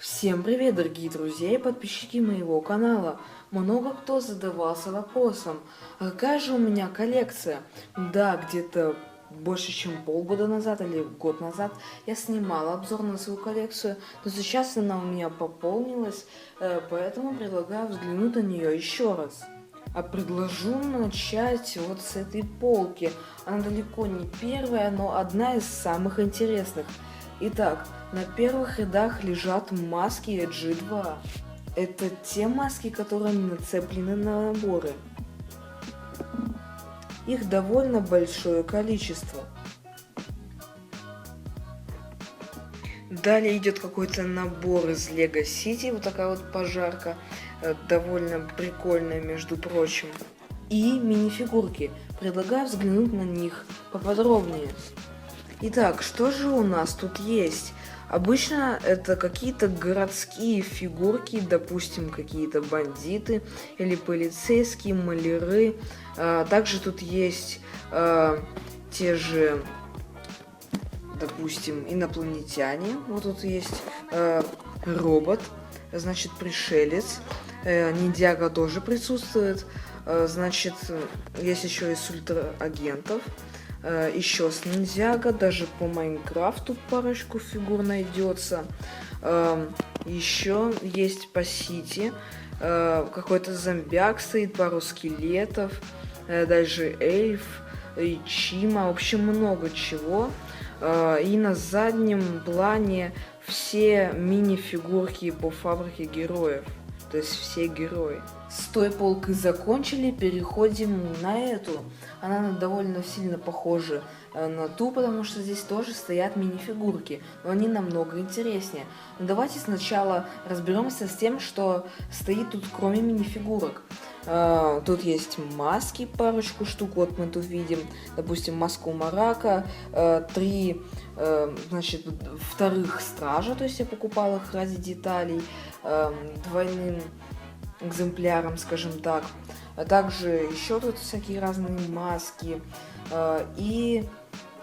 Всем привет, дорогие друзья и подписчики моего канала. Много кто задавался вопросом, а какая же у меня коллекция? Да, где-то больше, чем полгода назад или год назад я снимала обзор на свою коллекцию, но сейчас она у меня пополнилась, э, поэтому предлагаю взглянуть на нее еще раз. А предложу начать вот с этой полки. Она далеко не первая, но одна из самых интересных. Итак, на первых рядах лежат маски G2. Это те маски, которые нацеплены на наборы. Их довольно большое количество. Далее идет какой-то набор из Lego City, вот такая вот пожарка, э, довольно прикольная, между прочим. И мини-фигурки. Предлагаю взглянуть на них поподробнее. Итак, что же у нас тут есть? Обычно это какие-то городские фигурки, допустим, какие-то бандиты или полицейские, маляры. А, также тут есть а, те же допустим, инопланетяне. Вот тут есть э, робот, значит, пришелец. Э, ниндзяга тоже присутствует. Э, значит, есть еще из ультраагентов. Э, еще с ниндзяга, даже по Майнкрафту парочку фигур найдется. Э, еще есть по Сити. Э, какой-то зомбяк стоит, пару скелетов. Э, даже эльф, и Чима. В общем, много чего. Э, и на заднем плане все мини-фигурки по фабрике героев. То есть все герои. С той полкой закончили, переходим на эту. Она довольно сильно похожа э, на ту, потому что здесь тоже стоят мини-фигурки, но они намного интереснее. Но давайте сначала разберемся с тем, что стоит тут кроме мини-фигурок. Uh, тут есть маски, парочку штук, вот мы тут видим, допустим, маску Марака, uh, три, значит, вторых стража, то есть я покупал их ради деталей, двойным экземпляром, скажем так. А также еще тут всякие разные маски. И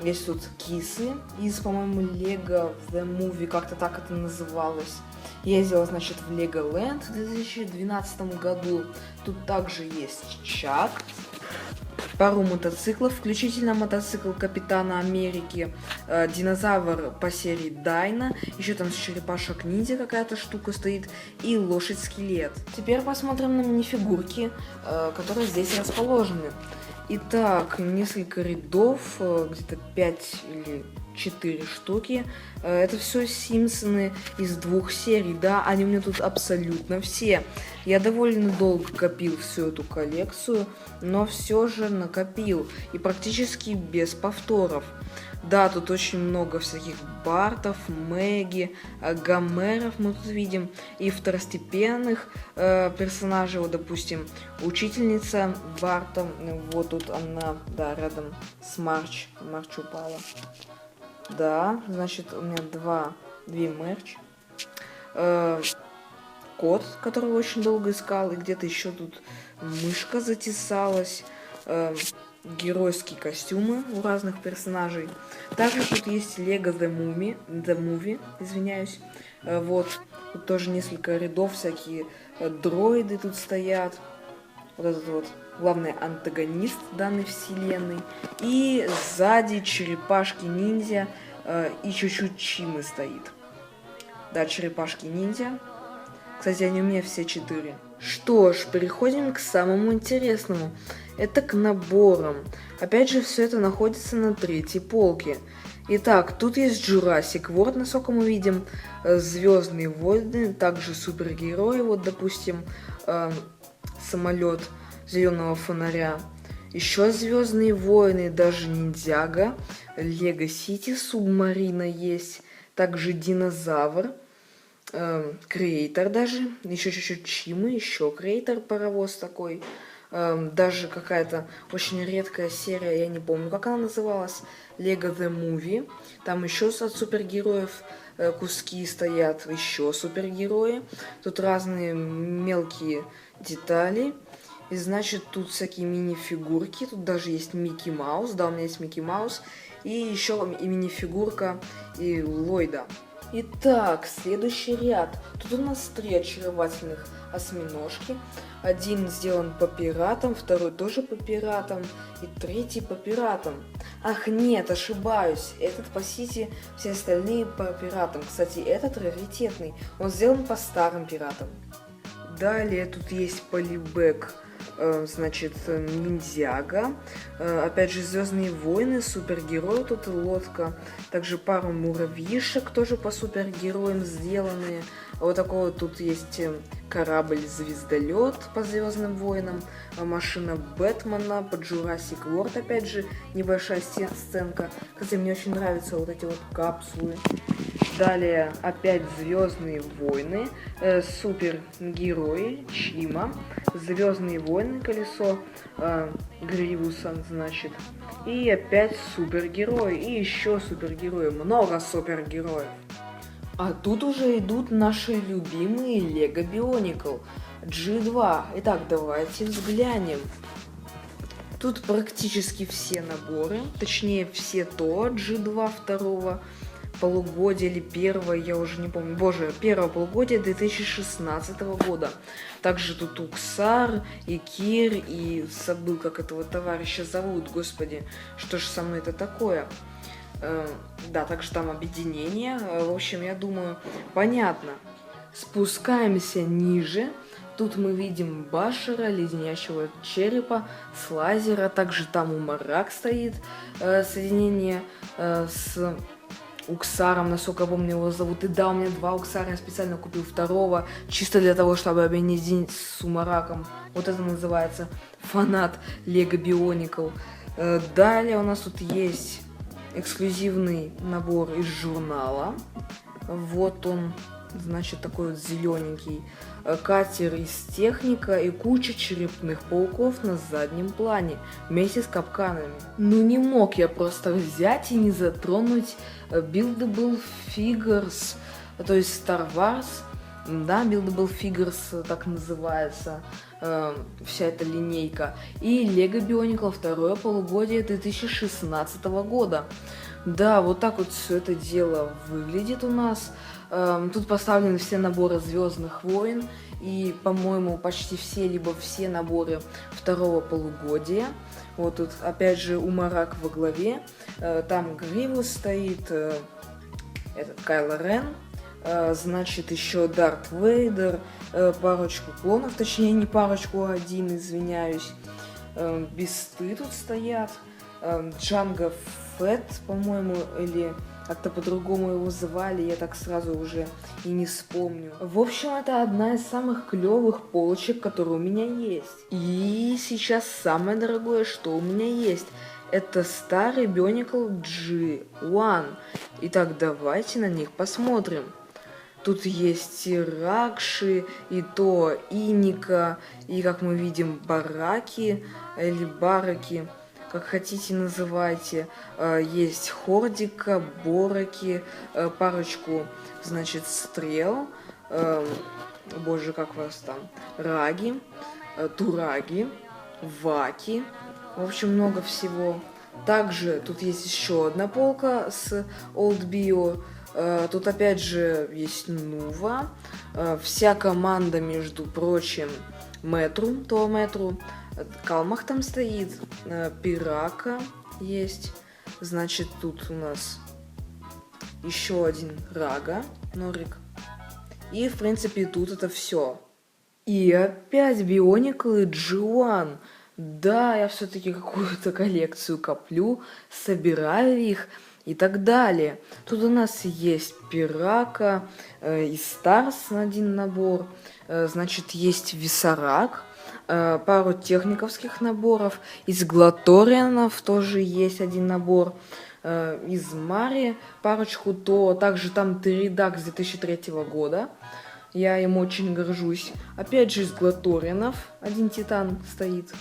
есть тут кисы из, по-моему, Lego The Movie, как-то так это называлось. Ездила, значит, в Legoland в 2012 году. Тут также есть Чак, пару мотоциклов, включительно мотоцикл Капитана Америки, э, динозавр по серии Дайна, еще там черепашек ниндзя какая-то штука стоит, и лошадь-скелет. Теперь посмотрим на минифигурки, э, которые здесь расположены. Итак, несколько рядов, э, где-то 5 или 4 штуки. Э, это все Симпсоны из двух серий, да, они у меня тут абсолютно все. Я довольно долго копил всю эту коллекцию, но все же накопил. И практически без повторов. Да, тут очень много всяких Бартов, Мэгги, э, Гомеров мы тут видим, и второстепенных э, персонажей, вот, допустим, учительница Барта, вот тут она, да, рядом с Марч, Марч упала. Да, значит, у меня два, две мерч. Э, кот, которого очень долго искал, и где-то еще тут мышка затесалась. Э, геройские костюмы у разных персонажей. Также тут есть Lego The Movie, The Movie, извиняюсь. Э, вот, тут тоже несколько рядов, всякие э, дроиды тут стоят. Вот этот вот главный антагонист данной вселенной. И сзади черепашки-ниндзя э, и чуть-чуть Чимы стоит. Да, черепашки-ниндзя. Кстати, они у меня все четыре. Что ж, переходим к самому интересному. Это к наборам. Опять же, все это находится на третьей полке. Итак, тут есть Jurassic World, насколько мы видим, э, Звездные войны, также супергерои, вот, допустим, э, самолет зеленого фонаря. Еще Звездные войны, даже Ниндзяга, Лего Сити Субмарина есть, также Динозавр, э, даже, еще чуть-чуть Чимы, еще Креатор паровоз такой, э, даже какая-то очень редкая серия, я не помню, как она называлась, Лего The Movie, там еще от супергероев э, куски стоят, еще супергерои, тут разные мелкие детали, и значит, тут всякие мини-фигурки. Тут даже есть Микки Маус. Да, у меня есть Микки Маус. И еще и мини-фигурка и Ллойда. Итак, следующий ряд. Тут у нас три очаровательных осьминожки. Один сделан по пиратам, второй тоже по пиратам и третий по пиратам. Ах нет, ошибаюсь, этот по Сити, все остальные по пиратам. Кстати, этот раритетный, он сделан по старым пиратам. Далее тут есть полибэк значит, ниндзяга, э, опять же, Звездные войны, супергерой, тут лодка, также пару муравьишек, тоже по супергероям сделанные, вот такой вот тут есть э, корабль-звездолет по Звездным войнам, машина Бэтмена по Jurassic World, опять же, небольшая сценка. Кстати, мне очень нравятся вот эти вот капсулы. Далее опять Звездные войны, э, супергерои Чима, Звездные войны колесо э, Гривуса, значит. И опять супергерои, и еще супергерои, много супергероев. А тут уже идут наши любимые Lego Bionicle G2. Итак, давайте взглянем. Тут практически все наборы, точнее все то G2 второго полугодия или первого, я уже не помню, боже, первого полугодия 2016 года. Также тут Уксар, и Кир, и забыл, как этого товарища зовут, господи, что же со мной это такое. Э, да, также там объединение. Э, в общем, я думаю, понятно. Спускаемся ниже. Тут мы видим Башера, леденящего черепа, с лазера. Также там у Марак стоит э, соединение э, с Уксаром, насколько я помню его зовут. И да, у меня два Уксара, я специально купил второго, чисто для того, чтобы объединить с Умараком. Вот это называется фанат Лего Бионикл. Э, далее у нас тут есть эксклюзивный набор из журнала. Вот он, значит, такой вот зелененький э, катер из техника и куча черепных пауков на заднем плане вместе с капканами. Ну не мог я просто взять и не затронуть э, Buildable Figures, то есть Star Wars да, Buildable Figures так называется э, вся эта линейка, и Lego Bionicle второе полугодие 2016 года. Да, вот так вот все это дело выглядит у нас. Э, тут поставлены все наборы Звездных войн и, по-моему, почти все, либо все наборы второго полугодия. Вот тут, опять же, Умарак во главе. Э, там Гривус стоит, э, этот Кайло Рен, Э, значит, еще Дарт Вейдер, э, парочку клонов, точнее, не парочку, а один, извиняюсь. Э, Бесты тут стоят. Джанго Фетт, по-моему, или как-то по-другому его звали, я так сразу уже и не вспомню. В общем, это одна из самых клевых полочек, которые у меня есть. И сейчас самое дорогое, что у меня есть. Это старый Bionicle G1. Итак, давайте на них посмотрим. Тут есть и ракши, и то иника, и, как мы видим, бараки или бараки, как хотите называйте. Э, есть хордика, бороки, э, парочку, значит, стрел, э, боже, как вас там, раги, тураги, ваки, в общем, много всего. Также тут есть еще одна полка с Old Bio, тут опять же есть Нува. Вся команда, между прочим, Метру, то Метру. Калмах там стоит. Э, Пирака есть. Значит, тут у нас еще один Рага, Норик. И, в принципе, тут это все. И опять Бионикл и Джуан. Да, я все-таки какую-то коллекцию коплю, собираю их и так далее. Тут у нас есть Пирака э, и Старс один набор, э, значит, есть Висарак, пару техниковских наборов, из Глаторианов тоже есть один набор, э, из Мари парочку, то также там Теридак с 2003 года, я им очень горжусь. Опять же из Глаторианов один Титан стоит.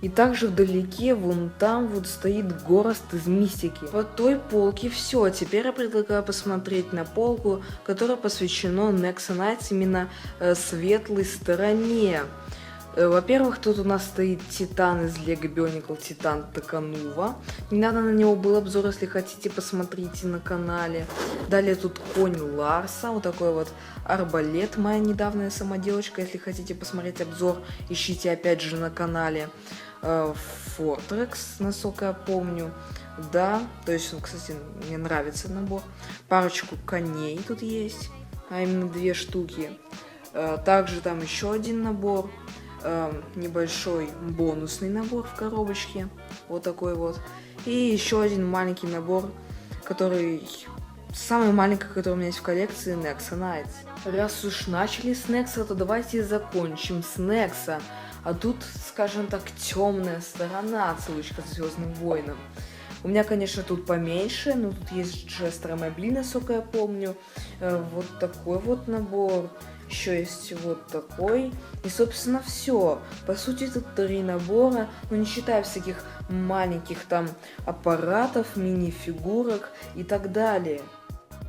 И также вдалеке, вон там вот стоит горост из мистики. По той полке все. Теперь я предлагаю посмотреть на полку, которая посвящена Nexa Nights именно э, светлой стороне. Э, Во-первых, тут у нас стоит Титан из Lego Bionicle Титан Таканува. Недавно на него был обзор, если хотите, посмотрите на канале. Далее тут конь Ларса, вот такой вот арбалет, моя недавняя самоделочка. Если хотите посмотреть обзор, ищите опять же на канале. Э, Фортрекс, насколько я помню. Да, то есть, кстати, мне нравится набор. Парочку коней тут есть, а именно две штуки. Э, Также там еще один набор, э, небольшой бонусный набор в коробочке, вот такой вот. И еще один маленький набор, который самый маленький, который у меня есть в коллекции, Nexa Knights. Раз уж начали с Nexa, то давайте закончим с Nexa. А тут, скажем так, темная сторона отсылочка к Звездным войнам. У меня, конечно, тут поменьше, но тут есть Джестер Мобиль, насколько я помню. Э, Вот такой вот набор. Еще есть вот такой. И, собственно, все. По сути, это три набора, но не считая всяких маленьких там аппаратов, мини-фигурок и так далее.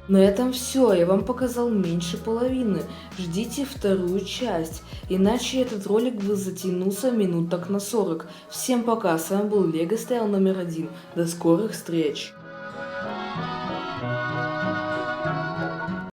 На этом все, я вам показал меньше половины. Ждите вторую часть, иначе этот ролик бы затянулся минут так на 40. Всем пока, с вами был Лего Стайл номер один. До скорых встреч!